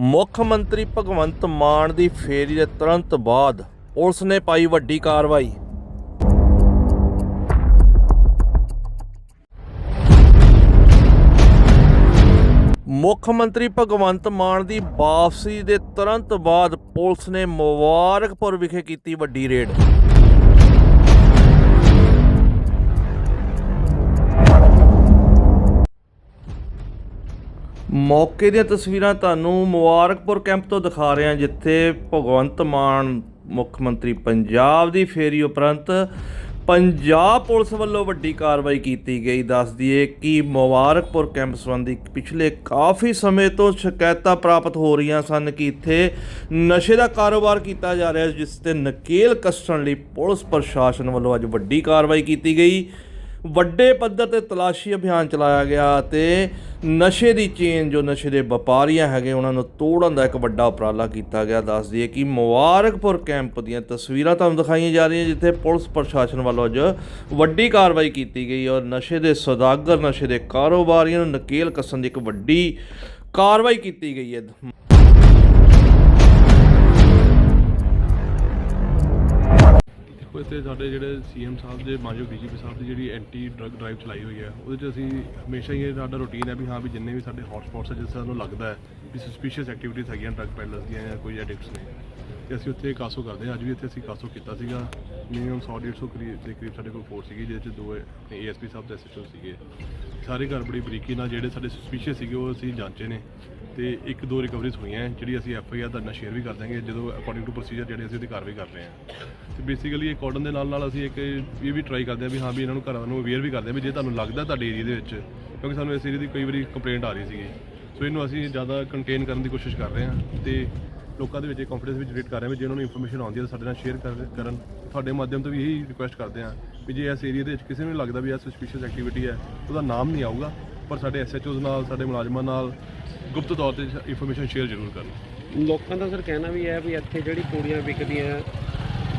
ਮੁੱਖ ਮੰਤਰੀ ਭਗਵੰਤ ਮਾਨ ਦੀ ਫੇਰੀ ਦੇ ਤੁਰੰਤ ਬਾਅਦ ਪੁਲਿਸ ਨੇ ਪਾਈ ਵੱਡੀ ਕਾਰਵਾਈ। ਮੁੱਖ ਮੰਤਰੀ ਭਗਵੰਤ ਮਾਨ ਦੀ ਵਾਪਸੀ ਦੇ ਤੁਰੰਤ ਬਾਅਦ ਪੁਲਿਸ ਨੇ ਮੁਬਾਰਕਪੁਰ ਵਿਖੇ ਕੀਤੀ ਵੱਡੀ ਰੇਡ। ਮੌਕੇ ਦੀਆਂ ਤਸਵੀਰਾਂ ਤੁਹਾਨੂੰ ਮੁਬਾਰਕਪੁਰ ਕੈਂਪ ਤੋਂ ਦਿਖਾ ਰਹੇ ਹਾਂ, ਜਿੱਥੇ ਭਗਵੰਤ ਮਾਨ ਮੁੱਖ ਮੰਤਰੀ ਪੰਜਾਬ ਦੀ ਫੇਰੀ ਉਪਰੰਤ ਪੰਜਾਬ ਪੁਲਿਸ ਵੱਲੋਂ ਵੱਡੀ ਕਾਰਵਾਈ ਕੀਤੀ ਗਈ। ਦੱਸ ਦਈਏ ਕਿ ਮੁਬਾਰਕਪੁਰ ਕੈਂਪ ਸੰਬੰਧੀ ਪਿਛਲੇ ਕਾਫੀ ਸਮੇਂ ਤੋਂ ਸ਼ਿਕਾਇਤਾਂ ਪ੍ਰਾਪਤ ਹੋ ਰਹੀਆਂ ਸਨ ਕਿ ਇੱਥੇ ਨਸ਼ੇ ਦਾ ਕਾਰੋਬਾਰ ਕੀਤਾ ਜਾ ਰਿਹਾ ਜਿਸ ਤੇ ਨਕੇਲ ਕੱਸਣ ਲਈ ਪੁਲਿਸ ਪ੍ਰਸ਼ਾਸਨ ਵੱਲੋਂ ਅੱਜ ਵੱਡੀ ਕਾਰਵਾਈ ਕੀਤੀ ਗਈ। ਵੱਡੇ ਪੱਧਰ ਤੇ ਤਲਾਸ਼ੀ ਅਭਿਆਨ ਚਲਾਇਆ ਗਿਆ ਤੇ ਨਸ਼ੇ ਦੀ ਚੇਨ, ਜੋ ਨਸ਼ੇ ਦੇ ਵਪਾਰੀਆਂ ਹੈਗੇ, ਉਹਨਾਂ ਨੂੰ ਤੋੜਨ ਦਾ ਇੱਕ ਵੱਡਾ ਉਪਰਾਲਾ ਕੀਤਾ ਗਿਆ। ਦੱਸ ਦਈਏ ਕਿ ਮੁਬਾਰਕਪੁਰ ਕੈਂਪ ਦੀਆਂ ਤਸਵੀਰਾਂ ਤੁਹਾਨੂੰ ਦਿਖਾਈਆਂ ਜਾ ਰਹੀਆਂ, ਜਿੱਥੇ ਪੁਲਿਸ ਪ੍ਰਸ਼ਾਸਨ ਵੱਲੋਂ ਅੱਜ ਵੱਡੀ ਕਾਰਵਾਈ ਕੀਤੀ ਗਈ ਔਰ ਨਸ਼ੇ ਦੇ ਸੌਦਾਗਰ, ਨਸ਼ੇ ਦੇ ਕਾਰੋਬਾਰੀਆਂ ਨੂੰ ਨਕੇਲ ਕੱਸਣ ਦੀ ਇੱਕ ਵੱਡੀ ਕਾਰਵਾਈ ਕੀਤੀ ਗਈ ਹੈ। ਦੇਖੋ ਸਾਡੇ ਜਿਹੜੇ ਸੀਐਮ ਸਾਹਿਬ ਦੇ, ਮਾਨਯੋਗ ਡੀਜੀਪੀ ਸਾਹਿਬ ਦੀ ਜਿਹੜੀ ਐਂਟੀ ਡਰੱਗ ਡਰਾਈਵ ਚਲਾਈ ਹੋਈ ਹੈ, ਉਹਦੇ 'ਚ ਅਸੀਂ ਹਮੇਸ਼ਾ ਹੀ ਇਹ ਸਾਡਾ ਰੂਟੀਨ ਹੈ ਵੀ ਹਾਂ ਵੀ ਜਿੰਨੇ ਵੀ ਸਾਡੇ ਹੌਟਸਪੌਟਸ ਹੈ, ਜਿਸ ਸਾਨੂੰ ਲੱਗਦਾ ਹੈ ਵੀ ਸਸਪੀਸ਼ੀਅਸ ਐਕਟੀਵਿਟੀਜ਼ ਹੈਗੀਆਂ ਡਰੱਗ ਪੈਡਲਰਸ ਦੀਆਂ ਜਾਂ ਕੋਈ ਐਡਿਕਟਸ ਨੇ। ਤੇ ਅਸੀਂ ਉੱਥੇ ਕਾਸੋ ਕਰਦੇ ਹਾਂ। ਅੱਜ ਵੀ ਇੱਥੇ ਅਸੀਂ ਕਾਸੋ ਕੀਤਾ ਸੀਗਾ। ਮਿਨੀਮਮ 100 150 ਕਰੀਬ ਦੇ ਕਰੀਬ ਸਾਡੇ ਕੋਲ ਫੋਰਸ ਸੀਗੀ, ਜਿਹਦੇ 'ਚ ਦੋ ਏਐਸਪੀ ਸਾਹਿਬ ਤੇ ਐਸਐਚਓ ਸੀਗੇ। ਸਾਰੇ ਘਰ ਬੜੀ ਬਰੀਕੀ ਨਾਲ ਜਿਹੜੇ ਸਾਡੇ ਸਸਪੀਸ਼ੀਅਸ ਸੀਗੇ, ਉਹ ਅਸੀਂ ਜਾਂਚੇ ਨੇ। ਤੇ ਇੱਕ ਦੋ ਰਿਕਵਰੀਜ਼ ਹੋਈਆਂ ਜਿਹੜੀ ਅਸੀਂ ਐਫ ਆਈ ਆਰ ਦਾ ਸ਼ੇਅਰ ਵੀ ਕਰ ਦਾਂਗੇ ਜਦੋਂ ਅਕੋਰਡਿੰਗ ਟੂ ਪ੍ਰੋਸੀਜਰ ਜਿਹੜੇ ਅਸੀਂ ਉਹਦੀ ਕਾਰਵਾਈ ਕਰ ਰਹੇ ਹਾਂ। ਤੇ ਬੇਸਿਕਲੀ ਇਹ ਅਕੋਰਡਨ ਦੇ ਨਾਲ ਨਾਲ ਅਸੀਂ ਇੱਕ ਇਹ ਵੀ ਟਰਾਈ ਕਰਦੇ ਹਾਂ ਵੀ ਹਾਂ ਵੀ ਇਹਨਾਂ ਨੂੰ ਘਰਾਂ ਨੂੰ ਅਵੇਅਰ ਵੀ ਕਰਦੇ ਹਾਂ ਵੀ ਜੇ ਤੁਹਾਨੂੰ ਲੱਗਦਾ ਤੁਹਾਡੇ ਏਰੀਆ ਦੇ ਵਿੱਚ, ਕਿਉਂਕਿ ਸਾਨੂੰ ਇਸ ਏਰੀਆ ਦੀ ਕਈ ਵਾਰੀ ਕੰਪਲੇਂਟ ਆ ਰਹੀ ਸੀਗੀ। ਸੋ ਇਹਨੂੰ ਅਸੀਂ ਜ਼ਿਆਦਾ ਕੰਟੇਨ ਕਰਨ ਦੀ ਕੋਸ਼ਿਸ਼ ਕਰ ਰਹੇ ਹਾਂ ਤੇ ਲੋਕਾਂ ਦੇ ਵਿੱਚ ਕੰਫੀਡੈਂਸ ਵੀ ਜਨਰੇਟ ਕਰ ਰਹੇ ਹਾਂ ਵੀ ਜੇ ਉਹਨਾਂ ਨੂੰ ਇਨਫੋਰਮੇਸ਼ਨ ਆਉਂਦੀ ਹੈ ਤਾਂ ਸਾਡੇ ਨਾਲ ਸ਼ੇਅਰ ਕਰਨ। ਤੁਹਾਡੇ ਮਾਧਿਅਮ ਤੋਂ ਵੀ ਇਹੀ ਰਿਕੁਐਸਟ ਕਰਦੇ ਹਾਂ ਵੀ ਜੇ ਇਸ ਏਰੀਆ ਦੇ ਵਿੱਚ ਕਿਸੇ ਨੂੰ ਲੱਗਦਾ ਵੀ ਇਹ ਸਸਪੀਸ਼ੀਅਸ ਐਕਟੀਵਿਟੀ ਹੈ, ਉਹਦਾ ਨਾਮ ਨਹੀਂ ਆਊਗਾ, ਪਰ ਸਾਡੇ ਐਸਐਚਓਜ਼ ਨਾਲ, ਸਾਡੇ ਮੁਲਾਜ਼ਮਾਂ ਨਾਲ ਗੁਪਤ ਤੌਰ ਤੇ ਇਨਫੋਰਮੇਸ਼ਨ ਸ਼ੇਅਰ ਜ਼ਰੂਰ ਕਰਨ। ਲੋਕਾਂ ਦਾ ਸਰ ਕਹਿਣਾ ਵੀ ਹੈ ਵੀ ਇੱਥੇ ਜਿਹੜੀ ਕੁੜੀਆਂ ਵਿਕਦੀਆਂ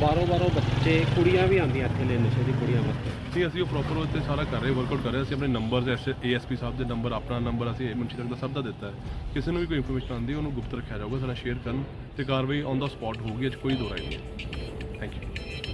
ਬਾਹਰੋਂ ਬਾਹਰੋਂ ਬੱਚੇ, ਕੁੜੀਆਂ ਵੀ ਆਉਂਦੀਆਂ ਇੱਥੇ ਲੈਣ ਨਸ਼ੇ ਦੀ ਕੁੜੀਆਂ ਵਾਸਤੇ। ਨਹੀਂ ਅਸੀਂ ਉਹ ਪ੍ਰੋਪਰ 'ਤੇ ਸਾਰਾ ਕਰ ਰਹੇ ਵਰਕਆਊਟ ਕਰ ਰਹੇ ਅਸੀਂ ਆਪਣੇ ਨੰਬਰਸ ਏਐਸਪੀ ਸਾਹਿਬ ਦੇ ਨੰਬਰ ਆਪਣਾ ਨੰਬਰ ਅਸੀਂ ਮੁਨਸ਼ੀ ਤੱਕ ਦਾ ਸਭ ਦਾ ਦਿੱਤਾ ਹੈ। ਕਿਸੇ ਨੂੰ ਵੀ ਕੋਈ ਇਨਫੋਰਮੇਸ਼ਨ ਆਉਂਦੀ ਹੈ ਉਹਨੂੰ ਗੁਪਤ ਰੱਖਿਆ ਜਾਊਗਾ ਸਾਡਾ ਸ਼ੇਅਰ ਕਰਨ ਤੇ ਕਾਰਵਾਈ ਔਨ ਦਾ ਸਪੌਟ ਹੋਊਗੀ, ਅੱਜ ਕੋਈ ਦੋ ਰਾਏ ਨਹੀਂ ਥੈਂਕ ਯੂ